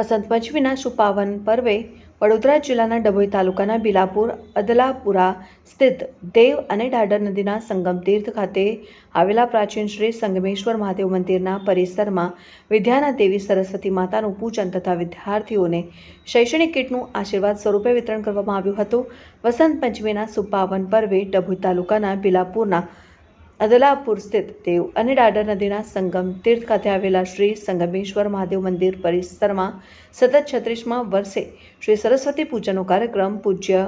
વસંત પંચમીના સુપાવન પર્વે વડોદરા જિલ્લાના ડભોઈ તાલુકાના બિલાપુર, અદલાપુરા સ્થિત દેવ અને ડાડર નદીના સંગમ તીર્થ ખાતે આવેલા પ્રાચીન શ્રી સંગમેશ્વર મહાદેવ મંદિરના પરિસરમાં વિદ્યાના દેવી સરસ્વતી માતાનું પૂજન તથા વિદ્યાર્થીઓને શૈક્ષણિક કીટનું આશીર્વાદ સ્વરૂપે વિતરણ કરવામાં આવ્યું હતું. વસંત પંચમીના સુપાવન પર્વે ડભોઈ તાલુકાના બિલાપુરના અદલાપુર સ્થિત દેવ અને ડાડર નદીના સંગમ તીર્થ ખાતે આવેલા શ્રી સંગમેશ્વર મહાદેવ મંદિર પરિસરમાં સતત છત્રીસમાં વર્ષે શ્રી સરસ્વતી પૂજનનો કાર્યક્રમ પૂજ્ય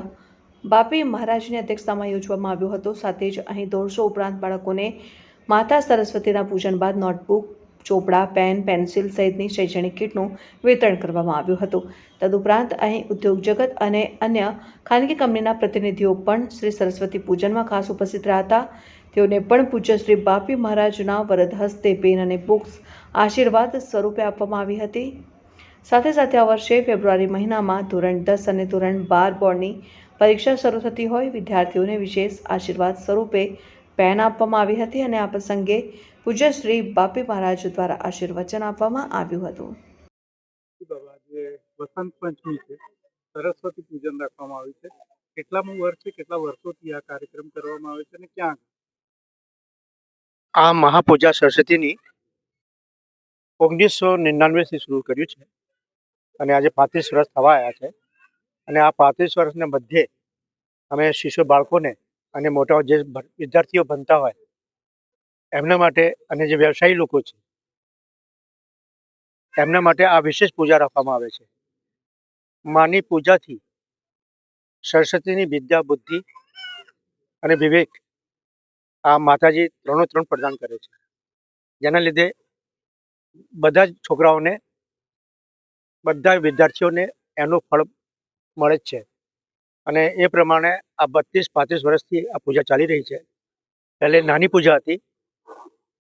બાપી મહારાજની અધ્યક્ષતામાં યોજવામાં આવ્યો હતો. સાથે જ અહીં દોઢસો ઉપરાંત બાળકોને માતા સરસ્વતીના પૂજન બાદ નોટબુક, ચોપડા, પેન, પેન્સિલ સહિતની શૈક્ષણિક કીટનું વિતરણ કરવામાં આવ્યું હતું. તદુપરાંત અહીં ઉદ્યોગ જગત અને અન્ય ખાનગી કંપનીના પ્રતિનિધિઓ પણ શ્રી સરસ્વતી પૂજનમાં ખાસ ઉપસ્થિત રહ્યા હતા. તેઓને પણ પૂજ્ય શ્રી બાપી મહારાજના વરદ હસ્તે પેન અને બુક્સ આશીર્વાદ સ્વરૂપે આપવામાં આવી હતી. સાથે સાથે આ વર્ષે ફેબ્રુઆરી મહિનામાં ધોરણ દસ અને ધોરણ બાર બોર્ડની પરીક્ષા શરૂ થતી હોય, વિદ્યાર્થીઓને વિશેષ આશીર્વાદ સ્વરૂપે પેન આપવામાં આવી હતી અને આ પ્રસંગે પૂજ્ય શ્રી બાપી મહારાજ દ્વારા આશીર્વચન આપવામાં આવ્યું હતું. વસંત પંચમી છે. સરસ્વતી પૂજન રાખવામાં આવ્યું છે. કેટલામું વર્ષ છે, કેટલા વર્ષોથી આ કાર્યક્રમ કરવામાં આવે છે અને ક્યાં આ મહાપૂજા સરસ્વતીની ઓગણીસો નિન્યાનવેથી શરૂ કર્યું છે અને આજે પાંત્રીસ વર્ષ થવા આવ્યા છે. અને આ પાંત્રીસ વર્ષના મધ્યે અમે શિશુ બાળકોને અને મોટા જે વિદ્યાર્થીઓ ભણતા હોય એમના માટે અને જે વ્યવસાયી લોકો છે એમના માટે આ વિશેષ પૂજા રાખવામાં આવે છે. માની પૂજાથી સરસ્વતીની વિદ્યા બુદ્ધિ અને વિવેક આ માતાજી ત્રણો ત્રણ પ્રદાન કરે છે. જેના લીધે બધા જ છોકરાઓને, બધા વિદ્યાર્થીઓને એનું ફળ મળે જ છે. અને એ પ્રમાણે આ બત્રીસ પાંત્રીસ વર્ષથી આ પૂજા ચાલી રહી છે. પહેલે નાની પૂજા હતી.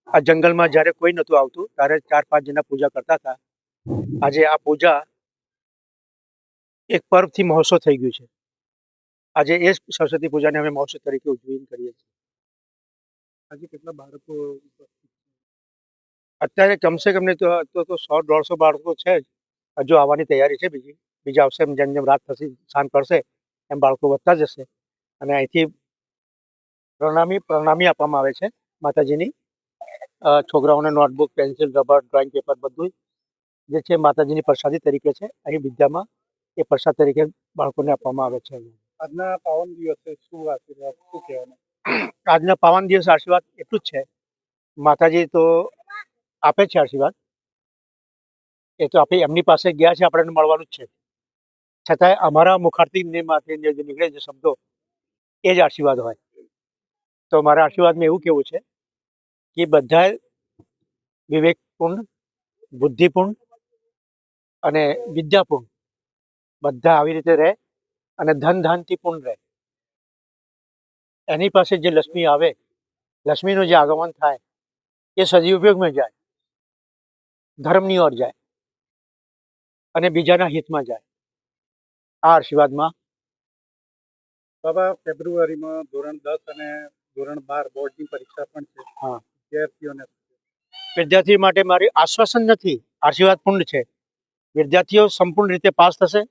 આ જંગલમાં જ્યારે કોઈ નહોતું આવતું, ત્યારે ચાર પાંચ જણા પૂજા કરતા હતા. આજે આ પૂજા એક પર્વથી મહોત્સવ થઈ ગયું છે. આજે એ સરસ્વતી પૂજાને અમે મહોત્સવ તરીકે ઉજવી કરીએ છીએ. આજે કેટલા બાળકો અત્યારે કમસે કમ ને તો તો સો, દોઢસો બાળકો છે જ. હજુ આવવાની તૈયારી છે બીજી. બીજા આવશે એમ જેમ જેમ રાત થશે શાંત પડશે, એમ બાળકો વધતા જશે. અને અહીંથી પ્રણામી પ્રણામી આપવામાં આવે છે માતાજીની. છોકરાઓને notebook, pencil, rubber, drawing paper બધું જે છે માતાજીની પ્રસાદી તરીકે છે. અહીં વિદ્યામાં એ પ્રસાદ તરીકે બાળકોને આપવામાં આવે છે. આજના પાવન દિવસે શું આશીર્વાદ, શું કહેવાનું આજના પાવન દિવસ આશીર્વાદ એટલું જ છે. માતાજી તો આપે છે આશીર્વાદ. એ તો આપણે એમની પાસે ગયા છે, આપણને મળવાનું જ છે. છતાંય અમારા મુખાર્થી ને માંથી જે જે નીકળે છે શબ્દો, એ જ આશીર્વાદ હોય. તો મારા આશીર્વાદમાં એવું કેવું છે કે બધા વિવેકપૂર્ણ, બુદ્ધિપૂર્ણ અને વિદ્યાપૂર્ણ બધા આવી રીતે રહે અને ધન ધાનથી પૂર્ણ રહે. એની પાસે જે લક્ષ્મી આવે લક્ષ્મીનું જે આગમન થાય એ સજી ઉપયોગમાં જાય ધર્મની ઓર જાય અને બીજાના હિતમાં જાય. આ આશીર્વાદમાં બાબા ફેબ્રુઆરીમાં ધોરણ દસ અને ધોરણ બાર બોર્ડની પરીક્ષા પણ છે. હા. વિદ્યાર્થીઓને વિદ્યાર્થી માટે મારી આશ્વાસન નથી આશીર્વાદ પૂર્ણ છે. વિદ્યાર્થીઓ સંપૂર્ણ રીતે પાસ થશે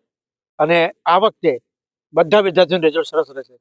અને આ વખતે બધા વિદ્યાર્થીઓનું રિઝલ્ટ સરસ રહેશે.